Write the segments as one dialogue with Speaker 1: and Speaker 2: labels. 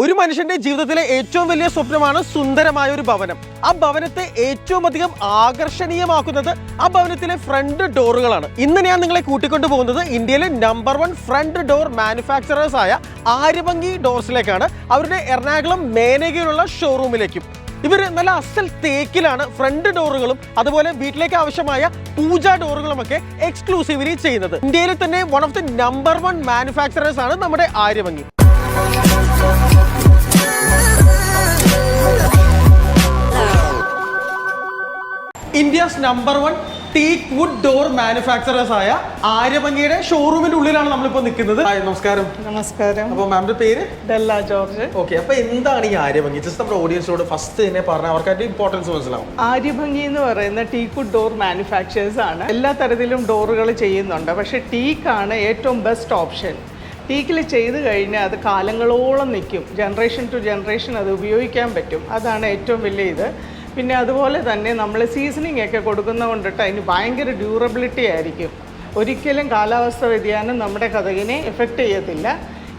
Speaker 1: ഒരു മനുഷ്യന്റെ ജീവിതത്തിലെ ഏറ്റവും വലിയ സ്വപ്നമാണ് സുന്ദരമായ ഒരു ഭവനം. ആ ഭവനത്തെ ഏറ്റവും അധികം ആകർഷണീയമാക്കുന്നത് ആ ഭവനത്തിലെ ഫ്രണ്ട് ഡോറുകളാണ് ഇന്ന് ഞാൻ നിങ്ങളെ കൂട്ടിക്കൊണ്ടു പോകുന്നത് ഇന്ത്യയിലെ number one front door manufacturers ആയ ആര്യഭംഗി ഡോർസിലേക്കാണ് അവരുടെ എറണാകുളം മേനകയിലുള്ള ഷോറൂമിലേക്കും ഇവർ നല്ല അസൽ തേക്കിലാണ് ഫ്രണ്ട് ഡോറുകളും അതുപോലെ വീട്ടിലേക്ക് ആവശ്യമായ പൂജാ ഡോറുകളും ഒക്കെ എക്സ്ക്ലൂസീവ്ലി ചെയ്യുന്നത്. ഇന്ത്യയിലെ തന്നെ one of the number one manufacturers ആണ് നമ്മുടെ Aryabhangi. Number one teak wood door manufacturers ആയ ആര്യഭംഗിയുടെ ഷോറൂമിന്റെ ഉള്ളിലാണ് നമ്മളിപ്പോൾ നിൽക്കുന്നത്. നമസ്കാരം.
Speaker 2: നമസ്കാരം.
Speaker 1: അപ്പോൾ മാമിന്റെ പേര്?
Speaker 2: ഡെല്ല ജോർജ്.
Speaker 1: ഓക്കെ അപ്പൊ എന്താണ് ഈ ആര്യഭംഗി? ജസ്റ്റ് നമ്മുടെ ഓഡിയൻസിനോട് ഫസ്റ്റ് തന്നെ പറഞ്ഞാൽ അവർക്ക് അതിന്റെ ഇമ്പോർട്ടൻസ് മനസ്സിലാവും.
Speaker 2: ആര്യഭംഗി എന്ന് പറയുന്ന ടീക്കുഡ് ഡോർ മാനുഫാക്ചറേഴ്സ് ആണ്. എല്ലാ തരത്തിലും ഡോറുകൾ ചെയ്യുന്നുണ്ട്. പക്ഷേ ടീക്കാണ് ഏറ്റവും ബെസ്റ്റ് ഓപ്ഷൻ ടീക്കിൽ ചെയ്ത് കഴിഞ്ഞാൽ അത് കാലങ്ങളോളം നിൽക്കും. ജനറേഷൻ ടു ജനറേഷൻ അത് ഉപയോഗിക്കാൻ പറ്റും. അതാണ് ഏറ്റവും വലിയ ഇത്. പിന്നെ അതുപോലെ തന്നെ നമ്മൾ സീസണിങ് ഒക്കെ കൊടുക്കുന്ന കൊണ്ടിട്ട് അതിന് ഭയങ്കര ഡ്യൂറബിലിറ്റി ആയിരിക്കും. ഒരിക്കലും കാലാവസ്ഥ വ്യതിയാനം നമ്മുടെ കഥകിനെ എഫക്റ്റ് ചെയ്യത്തില്ല.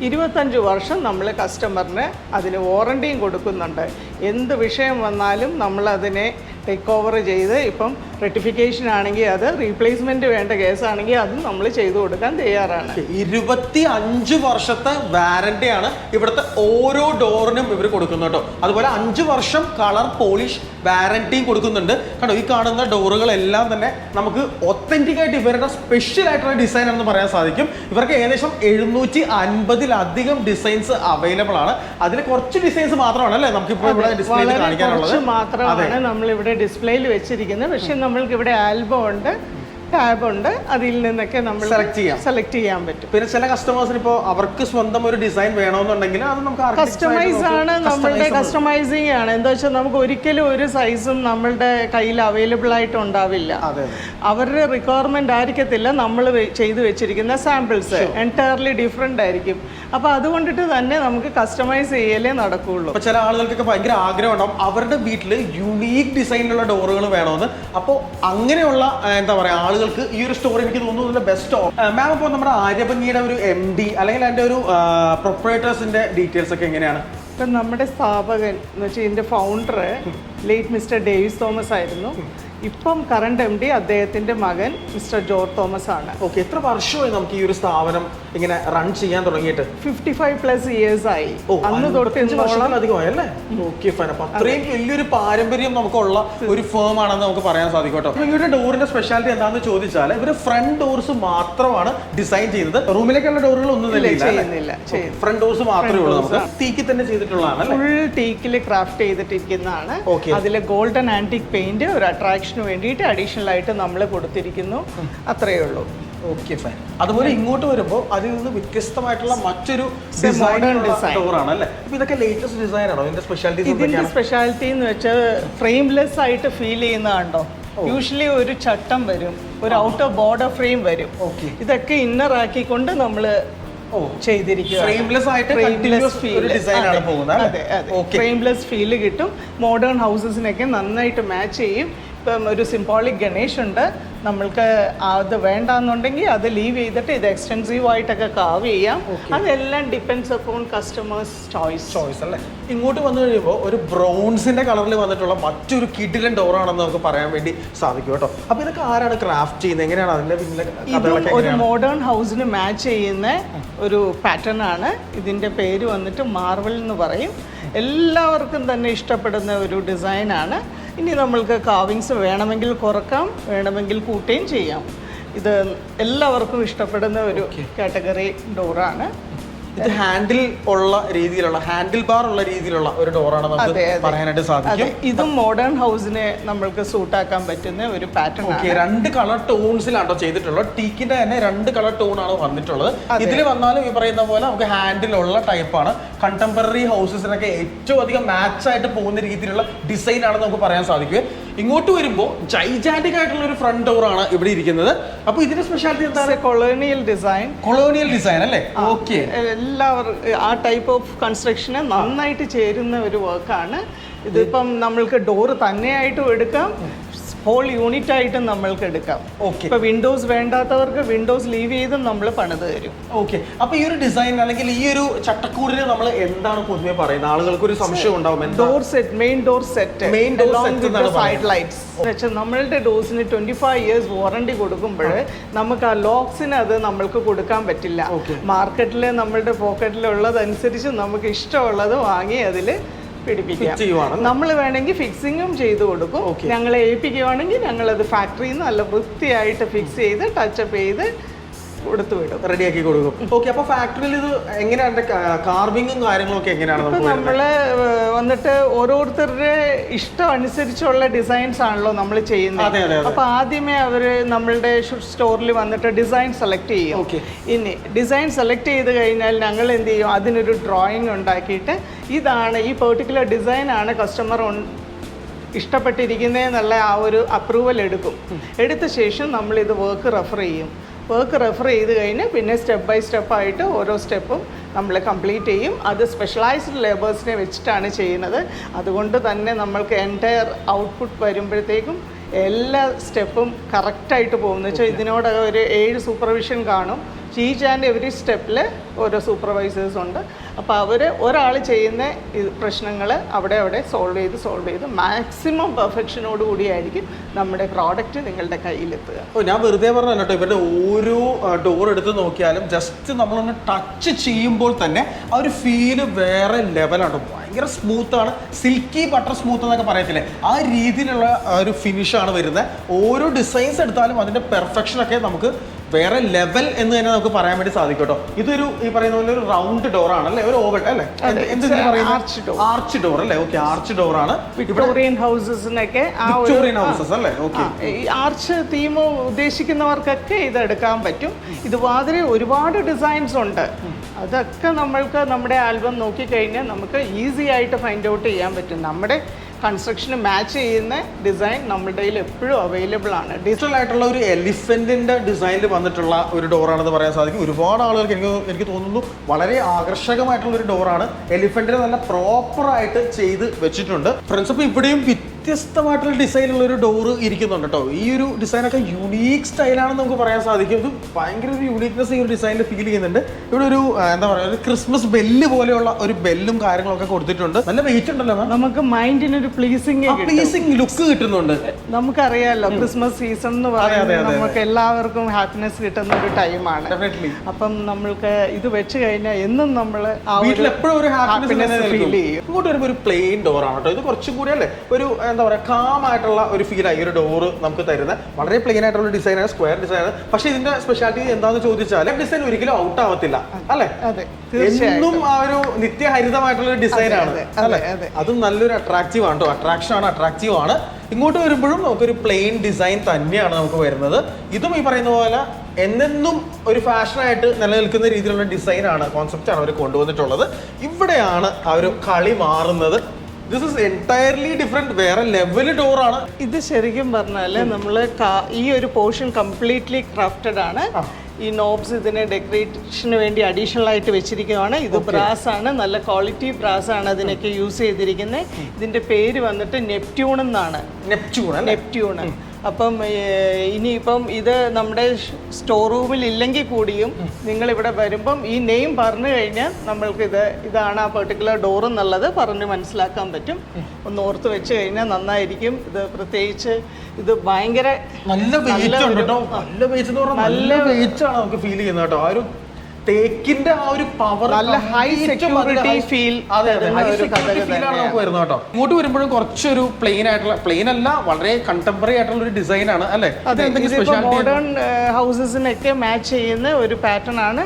Speaker 2: ഇരുപത്തഞ്ച് വർഷം നമ്മൾ കസ്റ്റമറിന് അതിന് വാറണ്ടിയും കൊടുക്കുന്നുണ്ട്. എന്ത് വിഷയം വന്നാലും നമ്മളതിനെ ടേക്ക് ഓവർ ചെയ്ത് ഇപ്പം റെട്ടിഫിക്കേഷൻ ആണെങ്കിൽ അത് റീപ്ലേസ്മെന്റ് വേണ്ട കേസാണെങ്കിൽ അതും നമ്മൾ ചെയ്തു കൊടുക്കാൻ തയ്യാറാണ്.
Speaker 1: ഇരുപത്തി അഞ്ച് വർഷത്തെ വാറണ്ടിയാണ് ഇവിടുത്തെ ഓരോ ഡോറിനും ഇവർ കൊടുക്കുന്നത് അതുപോലെ അഞ്ച് വർഷം കളർ പോളിഷ് വാറന്റിയും കൊടുക്കുന്നുണ്ട്. കണ്ടോ ഈ കാണുന്ന ഡോറുകളെല്ലാം തന്നെ നമുക്ക് ഒത്തന്റിക് ആയിട്ട് ഇവരുടെ സ്പെഷ്യൽ ആയിട്ടുള്ള ഡിസൈൻ എന്ന് പറയാൻ സാധിക്കും. ഇവർക്ക് ഏകദേശം എഴുന്നൂറ്റി അൻപതിലധികം ഡിസൈൻസ് അവൈലബിൾ ആണ്. അതിൽ കുറച്ച് ഡിസൈൻസ് മാത്രമാണ് അല്ലേ? നമുക്കിപ്പോൾ ഇവിടെ
Speaker 2: ഡിസ്പ്ലേ
Speaker 1: കാണിക്കാനുള്ളത്.
Speaker 2: മാത്രമാണ് നമ്മൾ ഇവിടെ ഡിസ്പ്ലേയിൽ വെച്ചിരിക്കുന്നത്. പക്ഷേ നമ്മൾക്ക് ഇവിടെ ആൽബം ഉണ്ട്. ടാബ് ഉണ്ട്. അതിൽ നിന്നൊക്കെ നമ്മൾ
Speaker 1: സെലക്ട് ചെയ്യാം.
Speaker 2: സെലക്ട് ചെയ്യാൻ പറ്റും.
Speaker 1: പിന്നെ ചില കസ്റ്റമേഴ്സിന് ഇപ്പോൾ അവർക്ക് സ്വന്തം ഒരു ഡിസൈൻ വേണമെന്നുണ്ടെങ്കിൽ അത് നമുക്ക്
Speaker 2: കസ്റ്റമൈസ് ആണ് നമ്മളുടെ കസ്റ്റമൈസിങ് ആണ്. എന്താ വെച്ചാൽ നമുക്ക് ഒരിക്കലും ഒരു സൈസും നമ്മളുടെ കയ്യിൽ അവൈലബിൾ ആയിട്ട് ഉണ്ടാവില്ല. അവരുടെ റിക്വയർമെന്റ് ആയിരിക്കത്തില്ല നമ്മൾ ചെയ്തു വെച്ചിരിക്കുന്ന സാമ്പിൾസ് എന്റയർലി ഡിഫറെന്റ് ആയിരിക്കും. അപ്പോൾ അതുകൊണ്ടിട്ട് തന്നെ നമുക്ക് കസ്റ്റമൈസ് ചെയ്യലേ നടക്കുകയുള്ളൂ
Speaker 1: അപ്പൊ ചില ആളുകൾക്കൊക്കെ ഭയങ്കര ആഗ്രഹം ഉണ്ടാവും അവരുടെ വീട്ടിൽ യുണീക്ക് ഡിസൈനിലുള്ള ഡോറുകൾ വേണമെന്ന്. അപ്പോൾ അങ്ങനെയുള്ള എന്താ എന്താ പറയാ ആളുകൾക്ക് ഈ ഒരു സ്റ്റോറി എനിക്ക് തോന്നുന്നു ബെസ്റ്റ് മാം അപ്പോൾ നമ്മുടെ ആര്യഭംഗിയുടെ ഒരു എം ഡി അല്ലെങ്കിൽ അതിന്റെ ഒരു പ്രൊപ്പറേറ്റേഴ്സിന്റെ ഡീറ്റെയിൽസ് ഒക്കെ എങ്ങനെയാണ്?
Speaker 2: ഇപ്പം നമ്മുടെ സ്ഥാപകൻ എന്ന് വെച്ചാൽ ഇതിന്റെ founder late mister Davis Thomas ആയിരുന്നു. ഇപ്പം കറണ്ട് എം ഡി അദ്ദേഹത്തിന്റെ മകൻ മിസ്റ്റർ ജോർജ് തോമസ് ആണ്.
Speaker 1: ഓക്കെ എത്ര വർഷമായി നമുക്ക് ഈ ഒരു സ്ഥാപനം ഇങ്ങനെ റൺ ചെയ്യാൻ തുടങ്ങിയിട്ട്?
Speaker 2: ഫിഫ്റ്റി ഫൈവ് പ്ലസ് ഇയേഴ്സ് ആയി അന്ന് തൊട്ട്
Speaker 1: അൻപത്തഞ്ച്
Speaker 2: ഇന്നോളം
Speaker 1: വർഷത്തിലധികമായി അല്ലേ? ഓക്കെ ഫൈൻ അപ്പൊ അത്രയും വലിയൊരു പാരമ്പര്യം നമുക്കുള്ള ഒരു ഫേം ആണെന്ന് നമുക്ക് പറയാൻ സാധിക്കും കേട്ടോ. ഇവരുടെ ഡോറിന്റെ സ്പെഷ്യാലിറ്റി എന്താണെന്ന് ചോദിച്ചാൽ ഇവർ ഫ്രണ്ട് ഡോർസ് മാത്രമാണ് ഡിസൈൻ ചെയ്തത് റൂമിലേക്കുള്ള ഡോറുകൾ ഒന്നും
Speaker 2: ചെയ്യുന്നില്ല
Speaker 1: ഫ്രണ്ട് ഡോർസ് മാത്രമേ ഉള്ളൂ നമുക്ക്. തീക്കി തന്നെ ചെയ്തിട്ടുള്ളതാണ്
Speaker 2: ഫുൾ ടീക്കിൽ ക്രാഫ്റ്റ് ചെയ്തിട്ടിരിക്കുന്നതാണ്. അതിലെ ഗോൾഡൻ ആന്റിക് പെയിന്റ് ഒരു അട്രാക്ഷന് വേണ്ടിയിട്ട് അഡീഷണൽ ആയിട്ട് നമ്മൾ കൊടുത്തിരിക്കുന്നു. അത്രയേ ഉള്ളൂ.
Speaker 1: ഓക്കെ ഫൈൻ അതുപോലെ ഇങ്ങോട്ട് വരുമ്പോൾ അതിൽ നിന്ന് വ്യത്യസ്തമായിട്ടുള്ള മറ്റൊരു അല്ലേ? ഇതൊക്കെ ലേറ്റസ്റ്റ് ഡിസൈൻ ആണോ? ഇതിന്റെ
Speaker 2: സ്പെഷ്യാലിറ്റി എന്ന് വെച്ചാൽ ഫ്രെയിംലെസ് ആയിട്ട് ഫീൽ ചെയ്യുന്നതാണ്ടോ യൂഷ്വലി ഒരു ചട്ടം വരും. ഒരു ഔട്ടർ ബോർഡർ ഫ്രെയിം വരും. ഇതൊക്കെ ഇന്നർ ആക്കിക്കൊണ്ട് നമ്മൾ
Speaker 1: ഫ്രെയിംലെസ്
Speaker 2: ഫീൽ കിട്ടും. മോഡേൺ ഹൗസസിനൊക്കെ നന്നായിട്ട് മാച്ച് ചെയ്യും. ഇപ്പം ഒരു സിംബോളിക് ഗണേഷ് ഉണ്ട്. നമ്മൾക്ക് അത് വേണ്ടാന്നുണ്ടെങ്കിൽ അത് ലീവ് ചെയ്തിട്ട് ഇത് എക്സ്റ്റെൻസീവ് ആയിട്ടൊക്കെ കാവ് ചെയ്യാം. അതെല്ലാം depends upon customers choice
Speaker 1: choice അല്ലേ? ഇങ്ങോട്ട് വന്നു കഴിയുമ്പോൾ ഒരു ബ്രൗൺസിന്റെ കളറിൽ വന്നിട്ടുള്ള മറ്റൊരു കിഡിലൻ ഡോറാണെന്ന് നമുക്ക് പറയാൻ വേണ്ടി സാധിക്കും കേട്ടോ. അപ്പൊ ഇതൊക്കെ ആരാണ് ക്രാഫ്റ്റ് ചെയ്യുന്നത്? എങ്ങനെയാണ് അതിന്റെ പിന്നിലെ കഥകളൊക്കെ
Speaker 2: ഒരു മോഡേൺ ഹൗസിന് മാച്ച് ചെയ്യുന്ന ഒരു പാറ്റേൺ ആണ്. ഇതിന്റെ പേര് വന്നിട്ട് മാർവൽ എന്ന് പറയും. എല്ലാവർക്കും തന്നെ ഇഷ്ടപ്പെടുന്ന ഒരു ഡിസൈനാണ് ഇനി നമ്മൾക്ക് കാവിങ്സ് വേണമെങ്കിൽ കുറക്കാം വേണമെങ്കിൽ കൂട്ടുകയും ചെയ്യാം. ഇത് എല്ലാവർക്കും ഇഷ്ടപ്പെടുന്ന ഒരു കാറ്റഗറി ഡോറാണ്
Speaker 1: ഇത് ഹാൻഡിൽ ഉള്ള രീതിയിലുള്ള ഹാൻഡിൽ ബാർ ഉള്ള രീതിയിലുള്ള ഒരു ഡോറാണ് നമുക്ക്. പറയാനായിട്ട് സാധിക്കും.
Speaker 2: ഇതും മോഡേൺ ഹൗസിനെ നമ്മൾക്ക് സൂട്ടാക്കാൻ പറ്റുന്ന ഒരു പാറ്റേൺ
Speaker 1: ഓക്കെ രണ്ട് കളർ ടോൺസിലാണോ ചെയ്തിട്ടുള്ളത്. ടീക്കിന്റെ തന്നെ രണ്ട് കളർ ടോൺ ആണ് വന്നിട്ടുള്ളത്. ഇതിൽ വന്നാലും ഈ പറയുന്ന പോലെ നമുക്ക് ഹാൻഡിലുള്ള ടൈപ്പാണ് കണ്ടംപററി ഹൗസസിനൊക്കെ ഏറ്റവും അധികം മാച്ച് ആയിട്ട് പോകുന്ന രീതിയിലുള്ള ഡിസൈൻ ആണെന്ന് നമുക്ക് പറയാൻ സാധിക്കും ഇങ്ങോട്ട് വരുമ്പോൾ ജൈജാന്റിക് ആയിട്ടുള്ള ഒരു ഫ്രണ്ട് ഡോർ ആണ് ഇവിടെ ഇരിക്കുന്നത്. അപ്പൊ ഇതിന്റെ സ്പെഷ്യാലിറ്റി എന്താണ്?
Speaker 2: കൊളോണിയൽ ഡിസൈൻ
Speaker 1: കൊളോണിയൽ ഡിസൈൻ അല്ലേ? ഓക്കെ
Speaker 2: എല്ലാവർക്കും ആ ടൈപ്പ് ഓഫ് കൺസ്ട്രക്ഷന് നന്നായിട്ട് ചേരുന്ന ഒരു വർക്കാണ് ഇതിപ്പം നമ്മൾക്ക് ഡോറ് തന്നെയായിട്ടും എടുക്കാം. ഹോൾ യൂണിറ്റ് ആയിട്ട് നമ്മൾക്ക് എടുക്കാം.
Speaker 1: ഓക്കെ
Speaker 2: ഇപ്പൊ വിൻഡോസ് വേണ്ടാത്തവർക്ക് വിൻഡോസ് ലീവ് ചെയ്തും നമ്മൾ പണിത് തരും.
Speaker 1: ഓക്കെ അപ്പൊ ഈ ഒരു ഡിസൈൻ അല്ലെങ്കിൽ ഈ ഒരു ചട്ടക്കൂടിന് നമ്മൾ എന്താണ് പൊതുവെ പറയുന്നത്? ആളുകൾക്ക് ഒരു സംശയം ഉണ്ടാവും.
Speaker 2: Door set main door set
Speaker 1: main door set
Speaker 2: side lights നമ്മളുടെ ഡോസിന് ട്വന്റി ഫൈവ് ഇയേഴ്സ് വാറണ്ടി കൊടുക്കുമ്പോൾ നമുക്ക് ആ ലോക്സിന് അത് നമ്മൾക്ക് കൊടുക്കാൻ പറ്റില്ല. മാർക്കറ്റിലെ നമ്മളുടെ പോക്കറ്റിലുള്ളതനുസരിച്ച് നമുക്ക് ഇഷ്ടമുള്ളത് വാങ്ങി അതിൽ പിടിപ്പിക്കാം നമ്മൾ വേണമെങ്കിൽ ഫിക്സിങ്ങും ചെയ്ത് കൊടുക്കും.
Speaker 1: ഞങ്ങൾ
Speaker 2: ഞങ്ങളെ ഏൽപ്പിക്കുവാണെങ്കിൽ ഞങ്ങളത് ഫാക്ടറിയിൽ നിന്ന് നല്ല വൃത്തിയായിട്ട് ഫിക്സ് ചെയ്ത് ടച്ചപ്പ് ചെയ്ത് കൊടുത്തു വിടും
Speaker 1: റെഡിയാക്കി കൊടുക്കും. ഓക്കെ അപ്പൊ ഫാക്ടറിയിൽ ഇത് എങ്ങനെയാണ്? കാർവിങ്ങും കാര്യങ്ങളൊക്കെ എങ്ങനെയാണ്
Speaker 2: നമ്മൾ വന്നിട്ട് ഓരോരുത്തരുടെ ഇഷ്ടം അനുസരിച്ചുള്ള ഡിസൈൻസ് ആണല്ലോ നമ്മൾ ചെയ്യുന്നത്.
Speaker 1: അതെ, അതെ.
Speaker 2: അപ്പൊ ആദ്യമേ അവർ നമ്മളുടെ സ്റ്റോറിൽ വന്നിട്ട് ഡിസൈൻ സെലക്ട് ചെയ്യും. ഇനി ഡിസൈൻ സെലക്ട് ചെയ്ത് കഴിഞ്ഞാൽ ഞങ്ങൾ എന്ത് ചെയ്യും? അതിനൊരു ഡ്രോയിങ് ഉണ്ടാക്കിയിട്ട് ഇതാണ് ഈ പെർട്ടിക്കുലർ ഡിസൈൻ ആണ് കസ്റ്റമർ ഇഷ്ടപ്പെട്ടിരിക്കുന്നതെന്നുള്ള ആ ഒരു അപ്രൂവൽ എടുക്കും. എടുത്ത ശേഷം നമ്മൾ ഇത് വർക്ക് റെഫർ ചെയ്യും. വർക്ക് റെഫർ ചെയ്ത് കഴിഞ്ഞ് പിന്നെ സ്റ്റെപ്പ് ബൈ സ്റ്റെപ്പായിട്ട് ഓരോ സ്റ്റെപ്പും നമ്മൾ കംപ്ലീറ്റ് ചെയ്യും. അത് സ്പെഷ്യലൈസ്ഡ് ലേബേഴ്സിനെ വെച്ചിട്ടാണ് ചെയ്യുന്നത്. അതുകൊണ്ട് തന്നെ നമ്മൾക്ക് എന്റയർ ഔട്ട്പുട്ട് വരുമ്പോഴത്തേക്കും എല്ലാ സ്റ്റെപ്പും കറക്റ്റായിട്ട് പോകും വെച്ചാൽ ഇതിനോടകം ഒരു ഏഴ് സൂപ്പർവിഷൻ കാണും. ഈച്ച് ആൻഡ് എവറി സ്റ്റെപ്പിൽ ഓരോ സൂപ്പർവൈസേഴ്സ് ഉണ്ട്. അപ്പോൾ അവർ ഒരാൾ ചെയ്യുന്ന പ്രശ്നങ്ങൾ അവിടെ അവിടെ സോൾവ് ചെയ്ത് സോൾവ് ചെയ്ത് മാക്സിമം പെർഫെക്ഷനോട് കൂടിയായിരിക്കും നമ്മുടെ പ്രോഡക്റ്റ് നിങ്ങളുടെ കയ്യിലെത്തുക.
Speaker 1: ഓ ഞാൻ വെറുതെ പറഞ്ഞു കേട്ടോ. ഇവരുടെ ഓരോ ഡോർ എടുത്ത് നോക്കിയാലും ജസ്റ്റ് നമ്മളൊന്ന് ടച്ച് ചെയ്യുമ്പോൾ തന്നെ ആ ഒരു ഫീൽ വേറെ ലെവലാണ് ഭയങ്കര സ്മൂത്താണ് സിൽക്കി ബട്ടർ സ്മൂത്ത് എന്നൊക്കെ പറയത്തില്ലേ? ആ രീതിയിലുള്ള ഒരു ഫിനിഷാണ് വരുന്നത്. ഓരോ ഡിസൈൻസ് എടുത്താലും അതിന്റെ പെർഫെക്ഷനൊക്കെ നമുക്ക് വേറെ ലെവൽ എന്ന് തന്നെ നമുക്ക് പറയാൻ വേണ്ടി സാധിക്കും കേട്ടോ ഇതൊരു ഈ പറയുന്ന പോലെ ഒരു റൗണ്ട് ഡോർ ആണ് അല്ലേ? ഒരു ഓവൽ അല്ലേ. ആർച്ച് ഡോർ അല്ലേ? ഓക്കെ ആർച്ച് ഡോർ ആണ്.
Speaker 2: വിക്ടോറിയൻ ഹൗസസിനൊക്കെ
Speaker 1: വിക്ടോറിയൻ ഹൗസസ് അല്ലേ? ഓക്കെ
Speaker 2: ആർച്ച് തീം ഉദ്ദേശിക്കുന്നവർക്കൊക്കെ ഇത് എടുക്കാൻ പറ്റും. ഇത് മാതിരി ഒരുപാട് ഡിസൈൻസ് ഉണ്ട്. അതൊക്കെ നമ്മൾക്ക് നമ്മുടെ ആൽബം നോക്കിക്കഴിഞ്ഞാൽ നമുക്ക് ഈസി ആയിട്ട് ഫൈൻഡ് ഔട്ട് ചെയ്യാൻ പറ്റും. നമ്മുടെ കൺസ്ട്രക്ഷന് മാച്ച് ചെയ്യുന്ന ഡിസൈൻ നമ്മുടെ കയ്യിൽ എപ്പോഴും അവൈലബിൾ ആണ്.
Speaker 1: ഡിജിറ്റൽ ആയിട്ടുള്ള ഒരു എലിഫന്റിന്റെ ഡിസൈനിൽ വന്നിട്ടുള്ള ഒരു ഡോറാണെന്ന് പറയാൻ സാധിക്കും. ഒരുപാട് ആളുകൾക്ക് എനിക്ക് എനിക്ക് തോന്നുന്നു വളരെ ആകർഷകമായിട്ടുള്ള ഒരു ഡോറാണ് എലിഫന്റിനെ നല്ല പ്രോപ്പർ ആയിട്ട് ചെയ്ത് വെച്ചിട്ടുണ്ട്. ഫ്രണ്ട്സ് അപ്പോൾ ഇവിടെയും വ്യത്യസ്തമായിട്ടുള്ള ഡിസൈനുള്ള ഒരു ഡോറ് ഇരിക്കുന്നുണ്ട് കേട്ടോ. ഈ ഒരു ഡിസൈനൊക്കെ യുണീക്ക് സ്റ്റൈലാണെന്ന് നമുക്ക് പറയാൻ സാധിക്കും. ഇത് ഭയങ്കര ഒരു യുണീക്നെസ് ഈ ഒരു ഡിസൈനിൽ ഫീൽ ചെയ്യുന്നുണ്ട്. ഇവിടെ ഒരു എന്താ പറയുക ഒരു ക്രിസ്മസ് ബെല്ല് പോലെയുള്ള ഒരു ബെല്ലും കാര്യങ്ങളൊക്കെ കൊടുത്തിട്ടുണ്ട്. നല്ല വെയിറ്റ് ഉണ്ടല്ലോ മാം
Speaker 2: നമുക്ക് മൈൻഡിന് ഒരു പ്ലീസിംഗ്
Speaker 1: പ്ലീസിംഗ് ലുക്ക് കിട്ടുന്നുണ്ട്.
Speaker 2: നമുക്കറിയാമല്ലോ ക്രിസ്മസ് സീസൺ എന്ന് പറയുന്നത് നമുക്ക് എല്ലാവർക്കും ഹാപ്പിനെസ് കിട്ടുന്ന ഒരു ടൈമാണ് അപ്പം നമ്മൾക്ക് ഇത് വെച്ച് കഴിഞ്ഞാൽ എന്നും നമ്മൾ
Speaker 1: വീട്ടിൽ എപ്പോഴും ഒരു ഹാപ്പിനെസ് ഫീൽ
Speaker 2: ചെയ്യും.
Speaker 1: ഇങ്ങോട്ട് വരുമ്പോൾ ഒരു പ്ലെയിൻ ഡോറാണ് കേട്ടോ. ഇത് കുറച്ചും കൂടി അല്ലേ ഒരു എന്താ പറയുക കാം ആയിട്ടുള്ള ഒരു ഫീൽ ആയി ഈ ഒരു ഡോർ നമുക്ക് തരുന്നത്. വളരെ പ്ലെയിൻ ആയിട്ടുള്ള ഡിസൈനാണ് സ്ക്വയർ ഡിസൈൻ പക്ഷെ പക്ഷേ ഇതിന്റെ സ്പെഷ്യാലിറ്റി എന്താണെന്ന് ചോദിച്ചാൽ ഡിസൈൻ ഒരിക്കലും ഔട്ട് ആവത്തില്ല അല്ലേ? എന്നും ആ ഒരു നിത്യഹരിതമായിട്ടുള്ള
Speaker 2: അതെ,
Speaker 1: അല്ലേ?
Speaker 2: അതെ,
Speaker 1: നല്ലൊരു അട്രാക്റ്റീവ് ആണ് കേട്ടോ അട്രാക്ഷൻ ആണ് അട്രാക്റ്റീവ് ആണ്. ഇങ്ങോട്ട് വരുമ്പോഴും നമുക്കൊരു പ്ലെയിൻ ഡിസൈൻ തന്നെയാണ് നമുക്ക് വരുന്നത്. ഇതും ഈ പറയുന്ന പോലെ എന്നെന്നും ഒരു ഫാഷനായിട്ട് നിലനിൽക്കുന്ന രീതിയിലുള്ള ഡിസൈനാണ് ആണ് കോൺസെപ്റ്റ് ആണ് അവർ കൊണ്ടുവന്നിട്ടുള്ളത്. ഇവിടെയാണ് ആ ഒരു കളി മാറുന്നത്. ദിസ് ഇസ് എന്റയർലി ഡിഫറെന്റ് വേറെ ലെവൽ ഡോറാണ്
Speaker 2: ഇത് ശരിക്കും പറഞ്ഞാൽ നമ്മൾ ഈ ഒരു പോർഷൻ കംപ്ലീറ്റ്ലി ക്രാഫ്റ്റഡ് ആണ്. ഈ നോബ്സ് ഇതിനെ ഡെക്കറേഷന് വേണ്ടി അഡീഷണൽ ആയിട്ട് വെച്ചിരിക്കുകയാണ് ഇത് ബ്രാസ് ആണ്. നല്ല ക്വാളിറ്റി ബ്രാസ് ആണ് അതിനൊക്കെ യൂസ് ചെയ്തിരിക്കുന്നത് ഇതിന്റെ പേര് വന്നിട്ട് നെപ്റ്റ്യൂൺ എന്നാണ്.
Speaker 1: നെപ്റ്റ്യൂൺ അല്ലേ?
Speaker 2: നെപ്റ്റ്യൂണ് അപ്പം ഇനിയിപ്പം ഇത് നമ്മുടെ സ്റ്റോർ റൂമിൽ ഇല്ലെങ്കിൽ കൂടിയും നിങ്ങൾ ഇവിടെ വരുമ്പം ഈ നെയിം പറഞ്ഞു കഴിഞ്ഞാൽ നമ്മൾക്ക് ഇത് ഇതാണ് ആ പെർട്ടിക്കുലർ ഡോർ എന്നുള്ളത് പറഞ്ഞ് മനസ്സിലാക്കാൻ പറ്റും. ഒന്ന് ഓർത്ത് വെച്ച് കഴിഞ്ഞാൽ നന്നായിരിക്കും. ഇത് പ്രത്യേകിച്ച് ഇത് ഭയങ്കര
Speaker 1: നല്ല വെയിറ്റ് ഉണ്ട് കേട്ടോ. നല്ല വെയിറ്റ് എന്ന് പറഞ്ഞാൽ നല്ല വെയിറ്റ് ആണ് നമുക്ക് ഫീൽ ചെയ്യുന്നത് കേട്ടോ. ആ ഒരു തേക്കിന്റെ ആ ഒരു പവർ
Speaker 2: നല്ല ഹൈ സെക്യൂരിറ്റി ഫീൽ
Speaker 1: അതെ ഹൈ സെക്യൂരിറ്റി ഫീൽ ആണ് നമുക്ക് വരുന്നത് കേട്ടോ. ഇങ്ങോട്ട് വരുമ്പോഴും കുറച്ചൊരു പ്ലെയിൻ ആയിട്ടുള്ള പ്ലെയിൻ അല്ല വളരെ കണ്ടംപററി ആയിട്ടുള്ള ഒരു ഡിസൈൻ ആണ് അല്ലെ?
Speaker 2: മോഡേൺ ഹൗസസിനൊക്കെ മാച്ച് ചെയ്യുന്ന ഒരു പാറ്റേൺ ആണ്.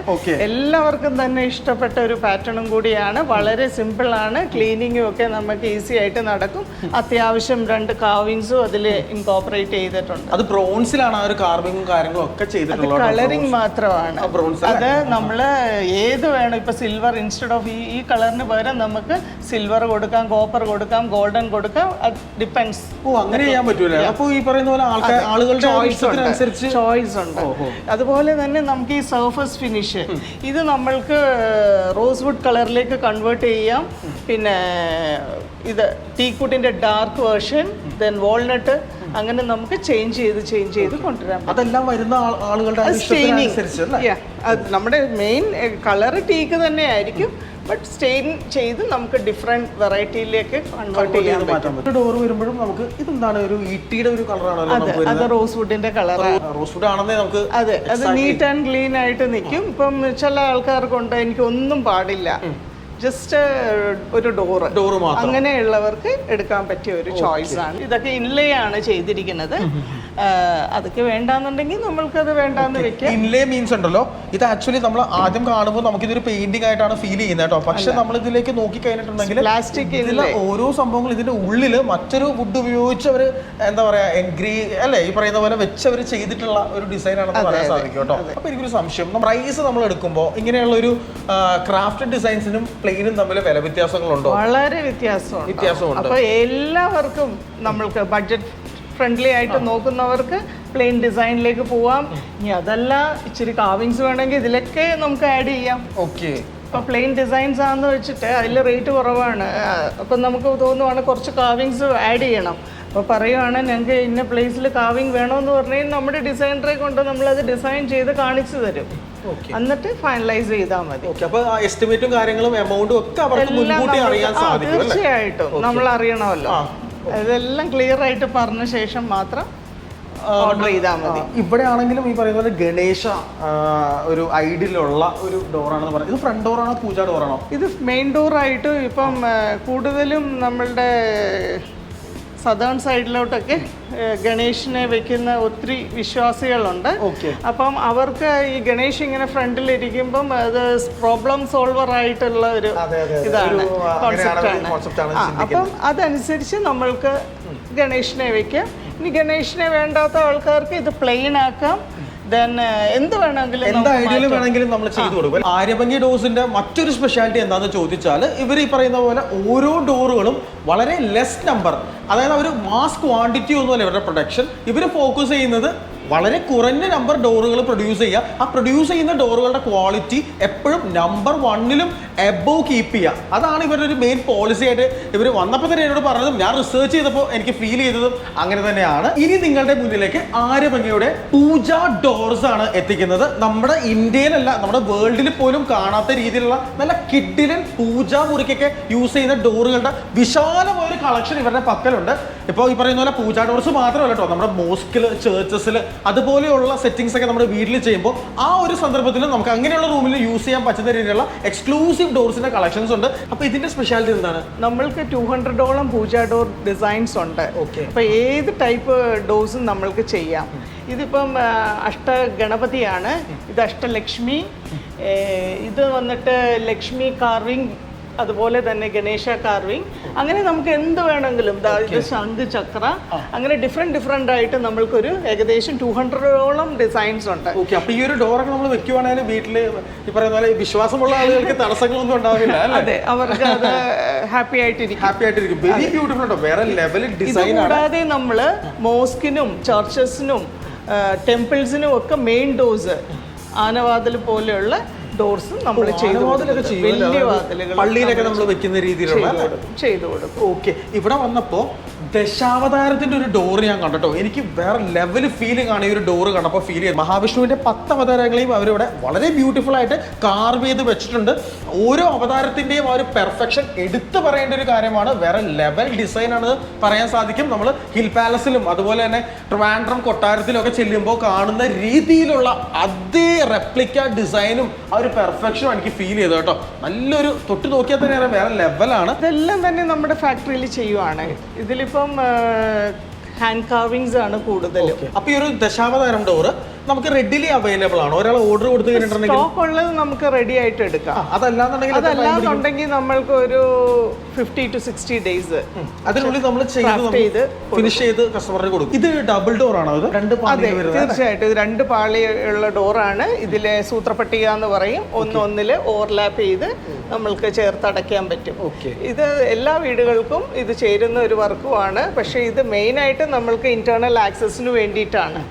Speaker 2: എല്ലാവർക്കും തന്നെ ഇഷ്ടപ്പെട്ട ഒരു പാറ്റേണും കൂടിയാണ്. വളരെ സിമ്പിൾ ആണ്. ക്ലീനിങ്ങും ഒക്കെ നമുക്ക് ഈസി ആയിട്ട് നടക്കും. അത്യാവശ്യം രണ്ട് കാവിങ്സും അതിൽ ഇൻകോപ്പറേറ്റ് ചെയ്തിട്ടുണ്ട്.
Speaker 1: അത് ബ്രോൺസിലാണ് ആ ഒരു കാർവിങ്ങും കാര്യങ്ങളും ഒക്കെ ചെയ്തിട്ടുള്ളത്.
Speaker 2: കളറിങ് മാത്രമാണ്. അത് നമ്മൾ ഏത് വേണം? ഇപ്പോൾ സിൽവർ ഇൻസ്റ്റെഡ് ഓഫ് ഈ ഈ കളറിന് പകരം നമുക്ക് സിൽവർ കൊടുക്കാം കോപ്പർ കൊടുക്കാം ഗോൾഡൻ കൊടുക്കാം. അത് ഡിപ്പെൻസ്
Speaker 1: ഓ അങ്ങനെ ചെയ്യാൻ പറ്റൂലേ? അപ്പോൾ ഈ പറയുന്ന പോലെ ആൾക്കാർ ആളുകളുടെ ചോയ്സ്
Speaker 2: ചോയ്സ് ഉണ്ട്. അതുപോലെ തന്നെ നമുക്ക് ഈ സർഫസ് ഫിനിഷ് ഇത് നമ്മൾക്ക് റോസ് വുഡ് കളറിലേക്ക് കൺവേർട്ട് ചെയ്യാം. പിന്നെ ഇത് ടീക്കുട്ടിന്റെ ഡാർക്ക് വേർഷൻ ദെൻ വാൾനട്ട് അങ്ങനെ നമുക്ക് ചേഞ്ച് ചെയ്ത് ചേഞ്ച് ചെയ്ത് കൊണ്ടുവരാം
Speaker 1: അതെല്ലാം വരുന്ന ആളുകളുടെ
Speaker 2: അത് നമ്മുടെ മെയിൻ കളർ ടീക്ക് തന്നെ ആയിരിക്കും ബട്ട് സ്റ്റെയിൻ ചെയ്ത് നമുക്ക് ഡിഫറെന്റ് വെറൈറ്റിയിലേക്ക് കൺവേർട്ട് ചെയ്യാൻ പറ്റും.
Speaker 1: ഡോർ വരുമ്പോഴും നമുക്ക് ഇതെന്താണ് ഒരു ഈട്ടിയുടെ ഒരു കളറാണ്
Speaker 2: അതെ റോസ് വുഡിന്റെ കളർ
Speaker 1: റോസ് വുഡ് ആണെന്നേ നമുക്ക്
Speaker 2: അതെ അത് നീറ്റ് ആൻഡ് ക്ലീൻ ആയിട്ട് നിൽക്കും. ഇപ്പം ചില ആൾക്കാർക്കുണ്ട് എനിക്ക് ഒന്നും പാടില്ല. ജസ്റ്റ് ഒരു ഡോറ്
Speaker 1: ഡോർ മാത്രം.
Speaker 2: അങ്ങനെയുള്ളവർക്ക് എടുക്കാൻ പറ്റിയ ഒരു ചോയ്സ് ആണ്. ഇതൊക്കെ ഇൻലേ ആണ് ചെയ്തിരിക്കുന്നത് അതൊക്കെ വേണ്ടാന്നുണ്ടെങ്കിൽ അത് വേണ്ടാന്ന് വെക്കാം.
Speaker 1: ഇൻലേ മീൻസ് ഉണ്ടല്ലോ. ഇത് ആക്ച്വലി നമ്മൾ ആദ്യം കാണുമ്പോൾ നമുക്ക് ഇതൊരു പെയിന്റിംഗ് ആയിട്ടാണ് ഫീൽ ചെയ്യുന്നത് കേട്ടോ. പക്ഷെ നമ്മൾ ഇതിലേക്ക് നോക്കി കഴിഞ്ഞിട്ടുണ്ടെങ്കിൽ
Speaker 2: പ്ലാസ്റ്റിക്
Speaker 1: ഇതിലെ ഓരോ സംഭവങ്ങൾ ഇതിന്റെ ഉള്ളിൽ മറ്റൊരു വുഡ് ഉപയോഗിച്ച് അവർ എന്താ പറയാ എൻഗ്രീ അല്ലെ? ഈ പറയുന്ന പോലെ വെച്ച് അവർ ചെയ്തിട്ടുള്ള ഒരു ഡിസൈൻ ആണെന്ന് പറയാൻ സാധിക്കും കേട്ടോ. അപ്പൊ എനിക്കൊരു സംശയം. റൈസ് നമ്മൾ എടുക്കുമ്പോൾ ഇങ്ങനെയുള്ള ഒരു ക്രാഫ്റ്റഡ് ഡിസൈൻസിനും പ്ലെയിനും തമ്മിൽ വില വ്യത്യാസങ്ങളുണ്ടോ?
Speaker 2: വളരെ വ്യത്യാസമുണ്ട്.
Speaker 1: വ്യത്യാസമുണ്ട്.
Speaker 2: അപ്പോൾ എല്ലാവർക്കും നമ്മൾക്ക് ബഡ്ജറ്റ് ഫ്രണ്ട്ലി ആയിട്ട് നോക്കുന്നവർക്ക് പ്ലെയിൻ ഡിസൈനിലേക്ക് പോവാം. ഇനി അതല്ല ഇച്ചിരി കാവിങ്സ് വേണമെങ്കിൽ ഇതിലൊക്കെ നമുക്ക് ആഡ് ചെയ്യാം.
Speaker 1: ഓക്കെ.
Speaker 2: ഇപ്പം പ്ലെയിൻ ഡിസൈൻസ് ആണെന്ന് വെച്ചിട്ട് അതിൽ റേറ്റ് കുറവാണ്. അപ്പം നമുക്ക് തോന്നുവാണ് കുറച്ച് കാവിങ്സ് ആഡ് ചെയ്യണം. അപ്പോൾ പറയുവാണ് ഞങ്ങൾക്ക് ഇന്ന പ്ലേസിൽ കാവിങ് വേണമെന്ന് പറഞ്ഞാൽ നമ്മുടെ ഡിസൈനറെ കൊണ്ട് നമ്മളത് ഡിസൈൻ ചെയ്ത് കാണിച്ചു തരും. എന്നിട്ട് ഫൈനലൈസ് ചെയ്താൽ മതി.
Speaker 1: എസ്റ്റിമേറ്റും കാര്യങ്ങളും എമൗണ്ടും ഒക്കെ അവർക്ക് മുൻകൂട്ടി അറിയാൻ
Speaker 2: ആ,
Speaker 1: സാധിക്കും
Speaker 2: തീർച്ചയായിട്ടും. നമ്മൾ അറിയണമല്ലോ.
Speaker 1: ഇതെല്ലാം
Speaker 2: അതെല്ലാം ക്ലിയർ ആയിട്ട് പറഞ്ഞ ശേഷം മാത്രം ഓർഡർ ചെയ്താൽ മതി.
Speaker 1: ഇവിടെ ആണെങ്കിലും ഈ പറയുന്ന പോലെ ഗണേശ ഒരു ഐഡിലുള്ള ഒരു ഡോറാണെന്ന് പറയുന്നത് ഇത് ഫ്രണ്ട് ഡോറാണോ പൂജ ഡോറാണോ
Speaker 2: ഇത് മെയിൻ ഡോർ ആയിട്ട് ഇപ്പം കൂടുതലും നമ്മളുടെ സദേൺ സൈഡിലോട്ടൊക്കെ ഗണേഷിനെ വെക്കുന്ന ഒത്തിരി വിശ്വാസികളുണ്ട്.
Speaker 1: ഓക്കെ.
Speaker 2: അപ്പം അവർക്ക് ഈ ഗണേഷ് ഇങ്ങനെ ഫ്രണ്ടിൽ ഇരിക്കുമ്പം അത് പ്രോബ്ലം സോൾവർ ആയിട്ടുള്ള ഒരു. ഇതാണ്
Speaker 1: ഒരു, ആ, അങ്ങനെയാണ് ഒരു
Speaker 2: കോൺസെപ്റ്റ്
Speaker 1: ആണ്
Speaker 2: ആണ് ആ,
Speaker 1: ചിന്തിക്കുന്നത്.
Speaker 2: അപ്പം അതനുസരിച്ച് നമ്മൾക്ക് ഗണേഷിനെ വെക്കാം. ഇനി ഗണേഷിനെ വേണ്ടാത്ത ആൾക്കാർക്ക് ഇത് പ്ലെയിൻ ആക്കാം. എന്ത് വേണമെങ്കിലും
Speaker 1: എന്ത് ഐഡിയയിൽ വേണമെങ്കിലും നമ്മൾ ചെയ്തു കൊടുക്കും. ആര്യഭംഗി ഡോസിന്റെ മറ്റൊരു സ്പെഷ്യാലിറ്റി എന്താണെന്ന് ചോദിച്ചാൽ ഇവർ ഈ പറയുന്ന പോലെ ഓരോ ഡോറുകളും വളരെ ലെസ് നമ്പർ അതായത് അവർ മാസ് ക്വാണ്ടിറ്റി ഒന്നുമല്ല ഇവരുടെ പ്രൊഡക്ഷൻ ഇവർ ഫോക്കസ് ചെയ്യുന്നത് വളരെ കുറഞ്ഞ നമ്പർ ഡോറുകൾ പ്രൊഡ്യൂസ് ചെയ്യുക. ആ പ്രൊഡ്യൂസ് ചെയ്യുന്ന ഡോറുകളുടെ ക്വാളിറ്റി എപ്പോഴും നമ്പർ വണ്ണിലും എബോവ് കീപ്പ് ചെയ്യുക. അതാണ് ഇവരുടെ ഒരു മെയിൻ പോളിസി ആയിട്ട് ഇവർ വന്നപ്പോൾ തന്നെ എന്നോട് പറഞ്ഞതും ഞാൻ റിസർച്ച് ചെയ്തപ്പോൾ എനിക്ക് ഫീൽ ചെയ്തതും അങ്ങനെ തന്നെയാണ്. ഇനി നിങ്ങളുടെ മുന്നിലേക്ക് ആര്യഭംഗിയുടെ പൂജ ഡോർസ് ആണ് എത്തിക്കുന്നത്. നമ്മുടെ ഇന്ത്യയിലല്ല നമ്മുടെ വേൾഡിൽ പോലും കാണാത്ത രീതിയിലുള്ള നല്ല കിഡിലൻ പൂജ മുറിക്കൊക്കെ യൂസ് ചെയ്യുന്ന ഡോറുകളുടെ വിശാലമായ ഒരു കളക്ഷൻ ഇവരുടെ പക്കലുണ്ട്. ഇപ്പോൾ ഈ പറയുന്ന പോലെ പൂജ ഡോർസ് മാത്രമല്ല കേട്ടോ. നമ്മുടെ മോസ്കിൽ ചേർച്ചസിൽ അതുപോലെയുള്ള സെറ്റിംഗ്സ് ഒക്കെ നമ്മുടെ വീട്ടിൽ ചെയ്യുമ്പോൾ ആ ഒരു സന്ദർഭത്തിൽ നമുക്ക് അങ്ങനെയുള്ള റൂമിൽ യൂസ് ചെയ്യാൻ പറ്റുന്ന രീതിയിലുള്ള എക്സ്ക്ലൂസീവ് ഡോർസിന്റെ കളക്ഷൻസ് ഉണ്ട്. അപ്പോൾ ഇതിന്റെ സ്പെഷ്യാലിറ്റി എന്താണ്?
Speaker 2: നമ്മൾക്ക് ടു ഹൺഡ്രഡോളം പൂജ ഡോർ ഡിസൈൻസ് ഉണ്ട്.
Speaker 1: ഓക്കെ
Speaker 2: അപ്പോൾ ഏത് ടൈപ്പ് ഡോർസും നമ്മൾക്ക് ചെയ്യാം. ഇതിപ്പം അഷ്ട ഗണപതിയാണ് ഇത് അഷ്ടലക്ഷ്മി. ഇത് വന്നിട്ട് ലക്ഷ്മി കാർവിംഗ് അതുപോലെ തന്നെ ഗണേശ കാർവിംഗ് അങ്ങനെ നമുക്ക് എന്ത് വേണമെങ്കിലും ഇത് ശംഖ് ചക്ര. അങ്ങനെ ഡിഫറെന്റ് ഡിഫറെന്റ് ആയിട്ട് നമ്മൾക്കൊരു ഏകദേശം ടു ഹൺഡ്രഡോളം ഡിസൈൻസ് ഉണ്ട്.
Speaker 1: ഓക്കെ അപ്പൊ ഈ ഒരു ഡോറൊക്കെ നമ്മൾ വെക്കുവാണെങ്കിൽ വീട്ടിൽ ഈ പറയുന്ന പോലെ വിശ്വാസമുള്ള ആളുകൾക്ക് തടസ്സങ്ങളൊന്നും ഉണ്ടാവില്ല
Speaker 2: അതെ അവർക്ക് അത് ഹാപ്പി ആയിട്ടിരിക്കും.
Speaker 1: ഹാപ്പി ആയിട്ടിരിക്കും. വെരി ബ്യൂട്ടിഫുൾ ഉണ്ടോ? വേറെ ലെവൽ
Speaker 2: ഇത്
Speaker 1: ഡിസൈൻ
Speaker 2: കൂടാതെ നമ്മൾ മോസ്കിനും ചർച്ചസിനും ടെമ്പിൾസിനും ഒക്കെ മെയിൻ ഡോസ് ആനവാതിൽ പോലെയുള്ള ഡോർസ് നമ്മൾ ചെയ്തു വലിയ വാതിലുകൾ
Speaker 1: പള്ളിയിലൊക്കെ നമ്മൾ വെക്കുന്ന രീതിയിലുള്ള
Speaker 2: ചെയ്തു? കൊടുക്കും. ചെയ്തു കൊടുക്കും.
Speaker 1: ഓക്കെ. ഇവിടെ വന്നപ്പോ ദശാവതാരത്തിന്റെ ഒരു ഡോർ ഞാൻ കണ്ടോ എനിക്ക് വേറെ ലെവൽ ഫീലിംഗ് ആണ് ഈ ഒരു ഡോർ കണ്ടപ്പോൾ ഫീൽ ചെയ്തത്. മഹാവിഷ്ണുവിന്റെ പത്ത് അവതാരങ്ങളെയും അവരിവിടെ വളരെ ബ്യൂട്ടിഫുൾ ആയിട്ട് കാർവ് ചെയ്ത് വെച്ചിട്ടുണ്ട്. ഓരോ അവതാരത്തിന്റെയും ആ ഒരു പെർഫെക്ഷൻ എടുത്തു പറയേണ്ട ഒരു കാര്യമാണ്. വേറെ ലെവൽ ഡിസൈൻ ആണ് പറയാൻ സാധിക്കും. നമ്മൾ ഹിൽ പാലസിലും അതുപോലെ തന്നെ ട്രിവാൻഡ്രം കൊട്ടാരത്തിലും ഒക്കെ ചെല്ലുമ്പോൾ കാണുന്ന രീതിയിലുള്ള അതേ റെപ്ലിക്ക ഡിസൈനും ആ ഒരു പെർഫെക്ഷനും എനിക്ക് ഫീൽ ചെയ്തു കേട്ടോ. നല്ലൊരു തൊട്ട് നോക്കിയാൽ തന്നെ വേറെ ലെവലാണ്
Speaker 2: ഇതെല്ലാം തന്നെ നമ്മുടെ ഫാക്ടറിയിൽ ചെയ്യുവാണ്. ഇതിലിപ്പം ഹാൻഡ് കാർവിങ്സ് ആണ് കൂടുതലും.
Speaker 1: അപ്പൊ ഈ ഒരു ദശാവതാരം ഡോറ് നമുക്ക് റെഡിലി അവൈലബിൾ ആണ്. ഒരാൾ ഓർഡർ കൊടുത്തു കഴിഞ്ഞിട്ടുണ്ടെങ്കിൽ
Speaker 2: സ്റ്റോക്ക് ഉള്ളത് നമുക്ക് റെഡി ആയിട്ട് എടുക്കാം.
Speaker 1: അതല്ലാന്നുണ്ടെങ്കിൽ
Speaker 2: അതല്ലാന്നുണ്ടെങ്കിൽ നമ്മൾക്ക് ഒരു ഫിഫ്റ്റി ടു സിക്സ്റ്റി ഡേയ്സ്
Speaker 1: അതിനുള്ളിൽ നമ്മൾ ചെയ്ത് ഫിനിഷ് ചെയ്ത് കസ്റ്റമറിന് കൊടുക്കും. ഇത് ഡബിൾ ഡോർ ആണോ. ഇത് രണ്ട്
Speaker 2: അതെ തീർച്ചയായിട്ടും. ഇത് രണ്ട് പാളിയുള്ള ഉള്ള ഡോറാണ് ഇതിലെ സൂത്രപ്പട്ടിക എന്ന് പറയും. ഒന്ന് ഒന്നിൽ ഓവർലാപ്പ് ചെയ്ത് നമ്മൾക്ക് ചേർത്തടയ്ക്കാൻ പറ്റും.
Speaker 1: ഓക്കെ
Speaker 2: ഇത് എല്ലാ വീടുകൾക്കും ഇത് ചേരുന്ന ഒരു വർക്കുമാണ് പക്ഷേ ഇത് മെയിനായിട്ട് നമ്മൾക്ക് ഇന്റേണൽ ആക്സസിന് വേണ്ടിയിട്ടാണ്.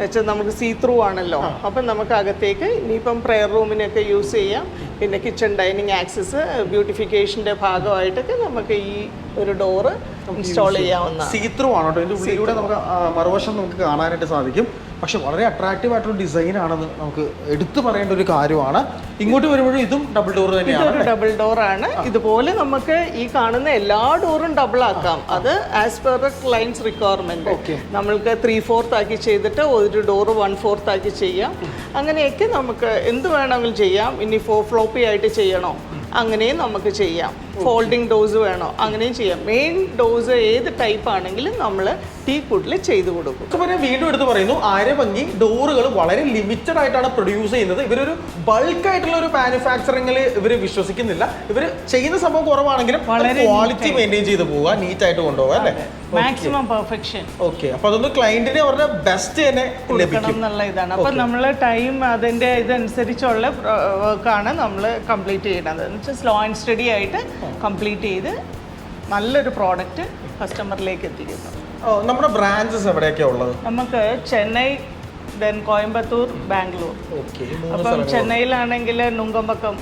Speaker 2: വെച്ചാൽ നമുക്ക് സീ ത്രൂ ആണല്ലോ. അപ്പം നമുക്ക് അകത്തേക്ക് ഇനിയിപ്പം പ്രെയർ റൂമിനൊക്കെ യൂസ് ചെയ്യാം. പിന്നെ കിച്ചൺ ഡൈനിങ് ആക്സസ് ബ്യൂട്ടിഫിക്കേഷന്റെ ഭാഗമായിട്ടൊക്കെ നമുക്ക് ഈ ഒരു ഡോറ് ഇൻസ്റ്റാൾ ചെയ്യാവുന്ന
Speaker 1: സീത്രൂ ആണ് കേട്ടോ ഇതിന്റെ ഉള്ളിലൂടെ നമുക്ക് മറുവശം നമുക്ക് കാണാനായിട്ട് സാധിക്കും. പക്ഷെ വളരെ അട്രാക്റ്റീവ് ആയിട്ടുള്ള ഡിസൈൻ ആണെന്ന് നമുക്ക് എടുത്തു പറയേണ്ട ഒരു കാര്യമാണ്. ഇങ്ങോട്ട് വരുമ്പോഴും ഇതും ഡബിൾ ഡോർ തന്നെയാണ്
Speaker 2: ഡബിൾ ഡോർ ആണ്. ഇതുപോലെ നമുക്ക് ഈ കാണുന്ന എല്ലാ ഡോറും ഡബിൾ ആക്കാം. അത് as per the clients requirement. നമ്മൾക്ക് ത്രീ ഫോർത്ത് ആക്കി ചെയ്തിട്ട് ഒരു ഡോർ വൺ ഫോർത്ത് ആക്കി ചെയ്യാം. അങ്ങനെയൊക്കെ നമുക്ക് എന്ത് വേണമെങ്കിലും ചെയ്യാം. ഇനി ഫോ ഫ്ലോപ്പി ആയിട്ട് ചെയ്യണോ? അങ്ങനെയും നമുക്ക് ചെയ്യാം. ഫോൾഡിംഗ് ഡോസ് വേണോ അങ്ങനെയും ചെയ്യാം. മെയിൻ ഡോസ് ഏത് ടൈപ്പ് ആണെങ്കിലും നമ്മൾ ടീ കൂട്ടിൽ ചെയ്തു കൊടുക്കും.
Speaker 1: പറഞ്ഞാൽ വീണ്ടും എടുത്ത് പറയുന്നു ആര്യഭംഗി ഡോറുകൾ വളരെ ലിമിറ്റഡ് ആയിട്ടാണ് പ്രൊഡ്യൂസ് ചെയ്യുന്നത്. ഇവരൊരു ബൾക്ക് ആയിട്ടുള്ള ഒരു മാനുഫാക്ചറിംഗിൽ ഇവർ വിശ്വസിക്കുന്നില്ല. ഇവർ ചെയ്യുന്ന സംഭവം കുറവാണെങ്കിലും
Speaker 2: വളരെ
Speaker 1: ക്വാളിറ്റി മെയിന്റെയിൻ ചെയ്ത് പോവുക നീറ്റ് ആയിട്ട് കൊണ്ടുപോകുക അല്ലേ?
Speaker 2: മാക്സിമം പെർഫെക്ഷൻ
Speaker 1: ഓക്കെ അപ്പൊ അതൊന്ന് ക്ലയന്റിന് അവരുടെ ബെസ്റ്റ് തന്നെ
Speaker 2: കൊടുക്കണം എന്നുള്ള ഇതാണ്. അപ്പൊ നമ്മൾ ടൈം അതിന്റെ ഇതനുസരിച്ചുള്ള വർക്കാണ് നമ്മൾ കംപ്ലീറ്റ് ചെയ്യുന്നത്. എന്ന് വെച്ചാൽ സ്ലോ ആൻഡ് സ്റ്റഡി ആയിട്ട് കംപ്ലീറ്റ് ചെയ്ത് നല്ലൊരു പ്രോഡക്റ്റ് കസ്റ്റമറിലേക്ക് എത്തിക്കുന്നു.
Speaker 1: ഓ, നമ്മുടെ ബ്രാഞ്ചസ് എവിടെയൊക്കെയാ ഉള്ളത്?
Speaker 2: നമുക്ക് ചെന്നൈ ദെൻ കോയമ്പത്തൂർ ബാംഗ്ലൂർ.
Speaker 1: ഓക്കെ
Speaker 2: അപ്പം ചെന്നൈയിലാണെങ്കിൽ നുങ്കമ്പക്കം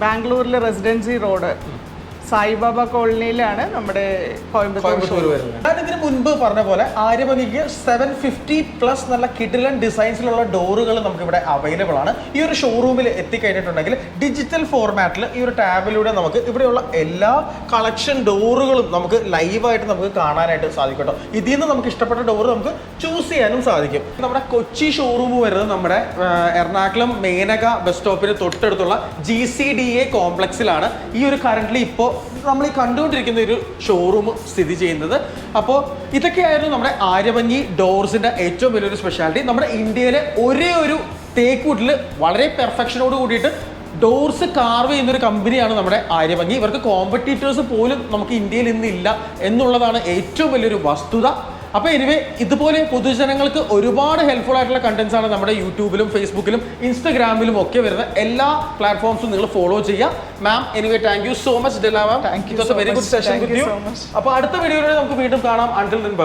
Speaker 2: ബാംഗ്ലൂരിൽ റെസിഡൻസി റോഡ് സായിബാബ കോളനിയിലാണ് നമ്മുടെ കോയമ്പത്തൂർ
Speaker 1: വരുന്നത്. ഞാൻ ഇതിന് മുൻപ് പറഞ്ഞ പോലെ ആര്യഭംഗിക്ക് സെവൻ ഫിഫ്റ്റി പ്ലസ് നല്ല കിഡിലൻ ഡിസൈൻസിലുള്ള ഡോറുകൾ നമുക്ക് ഇവിടെ അവൈലബിൾ ആണ്. ഈ ഒരു ഷോറൂമിൽ എത്തിക്കഴിഞ്ഞിട്ടുണ്ടെങ്കിൽ ഡിജിറ്റൽ ഫോർമാറ്റിൽ ഈ ഒരു ടാബിലൂടെ നമുക്ക് ഇവിടെയുള്ള എല്ലാ കളക്ഷൻ ഡോറുകളും നമുക്ക് ലൈവായിട്ട് നമുക്ക് കാണാനായിട്ട് സാധിക്കും കേട്ടോ ഇതിൽ നിന്ന് നമുക്ക് ഇഷ്ടപ്പെട്ട ഡോർ നമുക്ക് ചൂസ് ചെയ്യാനും സാധിക്കും. നമ്മുടെ കൊച്ചി ഷോറൂം വരുന്നത് നമ്മുടെ എറണാകുളം മേനക ബസ് സ്റ്റോപ്പിന് തൊട്ടടുത്തുള്ള ജി സി ഡി എ കോംപ്ലക്സിലാണ് ഈ ഒരു കറണ്ട്ലി ഇപ്പോൾ നമ്മൾ ഈ കണ്ടുകൊണ്ടിരിക്കുന്ന ഒരു ഷോറൂം സ്ഥിതി ചെയ്യുന്നത്. അപ്പോൾ ഇതൊക്കെയായിരുന്നു നമ്മുടെ ആര്യഭംഗി ഡോർസിന്റെ ഏറ്റവും വലിയൊരു സ്പെഷ്യാലിറ്റി നമ്മുടെ ഇന്ത്യയിലെ ഒരേ ഒരു തേക്കൂട്ടിൽ വളരെ പെർഫെക്ഷനോട് കൂടിയിട്ട് ഡോർസ് കാർവ് ചെയ്യുന്നൊരു കമ്പനിയാണ് നമ്മുടെ ആര്യഭംഗി ഇവർക്ക് കോമ്പറ്റീറ്റേഴ്സ് പോലും നമുക്ക് ഇന്ത്യയിൽ ഇന്നില്ല എന്നുള്ളതാണ് ഏറ്റവും വലിയൊരു വസ്തുത. അപ്പോൾ എനിവേ ഇതുപോലെ പൊതുജനങ്ങൾക്ക് ഒരുപാട് ഹെൽപ്ഫുൾ ആയിട്ടുള്ള കണ്ടന്റ്സ് ആണ് നമ്മുടെ യൂട്യൂബിലും ഫേസ്ബുക്കിലും ഇൻസ്റ്റാഗ്രാമിലും ഒക്കെ വരുന്ന എല്ലാ പ്ലാറ്റ്ഫോംസും നിങ്ങൾ ഫോളോ ചെയ്യുക. Ma'am anyway thank you so much ഡെലാവാം ma'am very good session with you അപ്പോൾ അടുത്ത വീഡിയോയിൽ നമുക്ക് വീണ്ടും കാണാം. Until by